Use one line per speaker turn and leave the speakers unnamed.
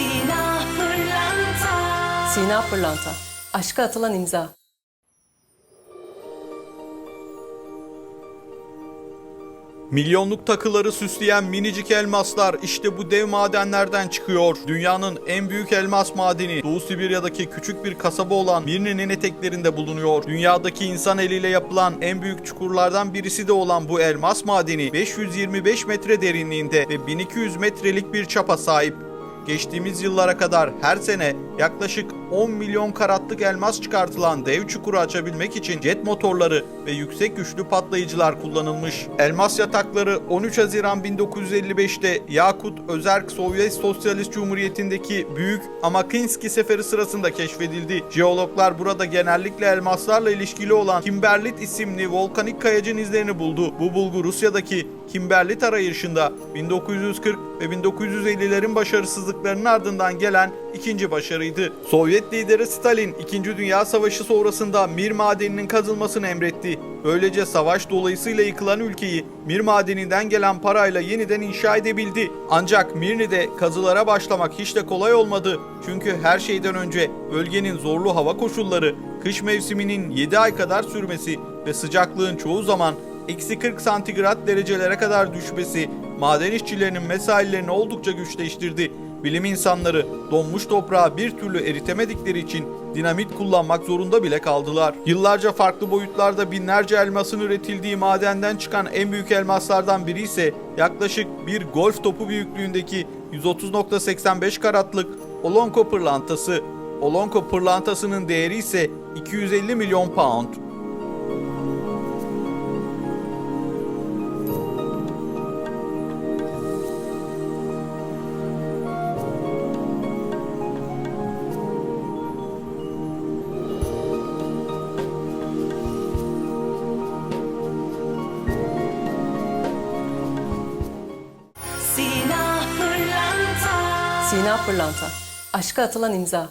Sina Pırlanta.
Sina Pırlanta. Aşka atılan imza.
Milyonluk takıları süsleyen minicik elmaslar işte bu dev madenlerden çıkıyor. Dünyanın en büyük elmas madeni Doğu Sibirya'daki küçük bir kasaba olan Mirne'nin eteklerinde bulunuyor. Dünyadaki insan eliyle yapılan en büyük çukurlardan birisi de olan bu elmas madeni 525 metre derinliğinde ve 1200 metrelik bir çapa sahip. Geçtiğimiz yıllara kadar her sene yaklaşık 10 milyon karatlık elmas çıkartılan dev çukuru açabilmek için jet motorları ve yüksek güçlü patlayıcılar kullanılmış. Elmas yatakları 13 Haziran 1955'te Yakut Özerk Sovyet Sosyalist Cumhuriyeti'ndeki Büyük Amakinski Seferi sırasında keşfedildi. Jeologlar burada genellikle elmaslarla ilişkili olan Kimberlit isimli volkanik kayacın izlerini buldu. Bu bulgu Rusya'daki Kimberlit arayışında 1940 ve 1950'lerin başarısızlıklarının ardından gelen ikinci başarıydı. Sovyet lideri Stalin 2. Dünya Savaşı sonrasında Mir madeninin kazılmasını emretti. Böylece savaş dolayısıyla yıkılan ülkeyi Mir madeninden gelen parayla yeniden inşa edebildi. Ancak Mirni'de kazılara başlamak hiç de kolay olmadı. Çünkü her şeyden önce bölgenin zorlu hava koşulları, kış mevsiminin 7 ay kadar sürmesi ve sıcaklığın çoğu zaman eksi 40 santigrat derecelere kadar düşmesi maden işçilerinin mesailerini oldukça güçleştirdi. Bilim insanları donmuş toprağı bir türlü eritemedikleri için dinamit kullanmak zorunda bile kaldılar. Yıllarca farklı boyutlarda binlerce elmasın üretildiği madenden çıkan en büyük elmaslardan biri ise yaklaşık bir golf topu büyüklüğündeki 130.85 karatlık Olonko pırlantası. Olonko pırlantasının değeri ise 250 milyon pound.
Sina Pırlanta.
Aşka atılan imza.